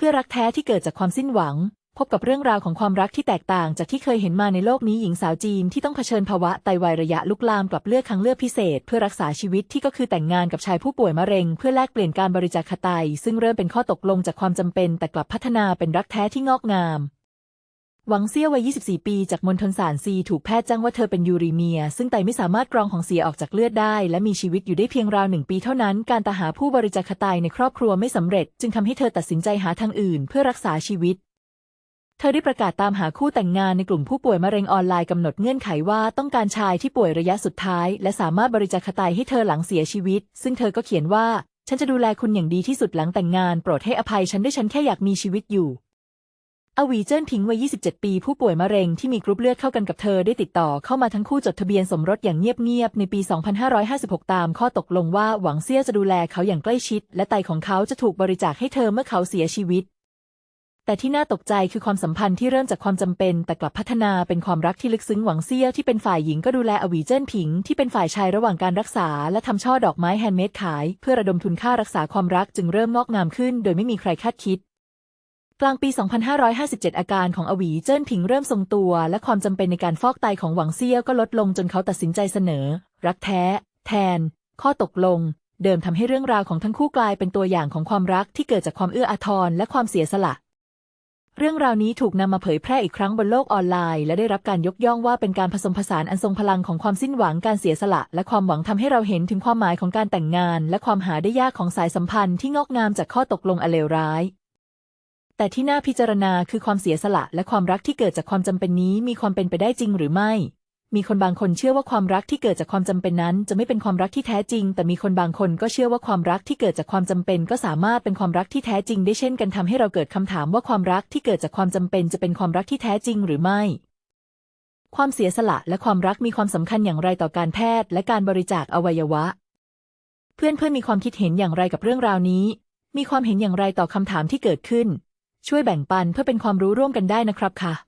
เพื่อรักแท้ที่เกิดจากความสิ้นหวัง พบกับเรื่องราวของความรักที่แตกต่างจากที่เคยเห็นมาในโลกนี้หญิงสาวจีนที่ต้องเผชิญภาวะไตวายระยะลุกลามกลับเลือกครั้งเลือกพิเศษ เพื่อรักษาชีวิตที่ก็คือแต่งงานกับชายผู้ป่วยมะเร็ง เพื่อแลกเปลี่ยนการบริจาคไตซึ่งเริ่มเป็นข้อตกลงจากความจำเป็น แต่กลับพัฒนาเป็นรักแท้ที่งอกงาม หวังเซี่ยวัย 24 ปี จากมณฑลสานซีถูกแพทย์แจ้งว่าเธอเป็นยูรีเมีย ซึ่งไตไม่สามารถกรองของเสียออกจากเลือดได้ และมีชีวิตอยู่ได้เพียงราวหนึ่งปีเท่านั้น การตาหาผู้บริจาคไตในครอบครัวไม่สำเร็จ จึงทำให้เธอตัดสินใจหาทางอื่น เพื่อรักษาชีวิต เธอได้ประกาศตามหาคู่แต่งงานในกลุ่มผู้ป่วยมะเร็งออนไลน์กำหนดเงื่อนไขว่าต้องการชายที่ป่วยระยะสุดท้าย และสามารถบริจาคไตให้เธอหลังเสียชีวิต ซึ่งเธอก็เขียนว่า ฉันจะดูแลคุณอย่างดีที่สุดหลังแต่งงาน โปรดให้อภัยฉันด้วยฉันแค่อยากมีชีวิตอยู่ อวีเจิ้นผิงวัย 27 ปี ผู้ป่วยมะเร็งที่มีกรุ๊ปเลือดเข้ากันกับเธอได้ติดต่อเข้ามาทั้งคู่จดทะเบียนสมรสอย่างเงียบๆ ในปี 2556 ตามข้อตกลงว่าหวังเซี่ยจะดูแลเขาอย่างใกล้ชิด และไตของเขาจะถูกบริจาคให้เธอเมื่อเขาเสียชีวิต แต่ที่น่าตกใจคือความสัมพันธ์ที่เริ่มจากความจำเป็น แต่กลับพัฒนาเป็นความรักที่ลึกซึ้งหวังเซี่ยที่เป็นฝ่ายหญิงก็ดูแลอวีเจิ้นผิง ที่เป็นฝ่ายชายระหว่างการรักษา และทำช่อดอกไม้แฮนด์เมดขาย เพื่อระดมทุนค่ารักษาความรักจึงเริ่มงอกงามขึ้น โดยไม่มีใครคาดคิด กลางปี 2557 อาการของอวีเจิ้นผิงเริ่มทรงตัว และความจำเป็นในการฟอกไตของหวังเซี่ยก็ลดลงจนเขาตัดสินใจเสนอ รักแท้ แทน ข้อตกลง เดิมทำให้เรื่องราวของทั้งคู่กลายเป็นตัวอย่างของความรักที่เกิดจากความเอื้ออาทรและความเสียสละเรื่องราวนี้ถูกนำมาเผยแพร่อีกครั้งบนโลกออนไลน์ และได้รับการยกย่องว่าเป็นการผสมผสานอันทรงพลังของความสิ้นหวังการเสียสละ และความหวังทำให้เราเห็นถึงความหมายของการแต่งงาน และความหาได้ยากของสายสัมพันธ์ที่งอกงามจากข้อตกลงอเลวร้าย แต่ที่น่าพิจารณาคือความเสียสละและความรักที่เกิดจากความจำเป็นนี้มีความเป็นไปได้จริงหรือไม่ มีคนบางคนเชื่อว่าความรักที่เกิดจากความจำเป็นนั้น จะไม่เป็นความรักที่แท้จริง แต่มีคนบางคนก็เชื่อว่าความรักที่เกิดจากความจำเป็น ก็สามารถเป็นความรักที่แท้จริง ได้เช่นกันทำให้เราเกิดคำถามว่าความรักที่เกิดจากความจำเป็น จะเป็นความรักที่แท้จริงหรือไม่ความเสียสละและความรักมีความสำคัญอย่างไรต่อการแพทย์และการบริจาคอวัยวะ เพื่อนเพื่อนมีความคิดเห็นอย่างไรกับเรื่องราวนี้ มีความเห็นอย่างไรต่อคำถามที่เกิดขึ้น ช่วยแบ่งปันเพื่อเป็นความรู้ร่วมกันได้นะครับค่ะ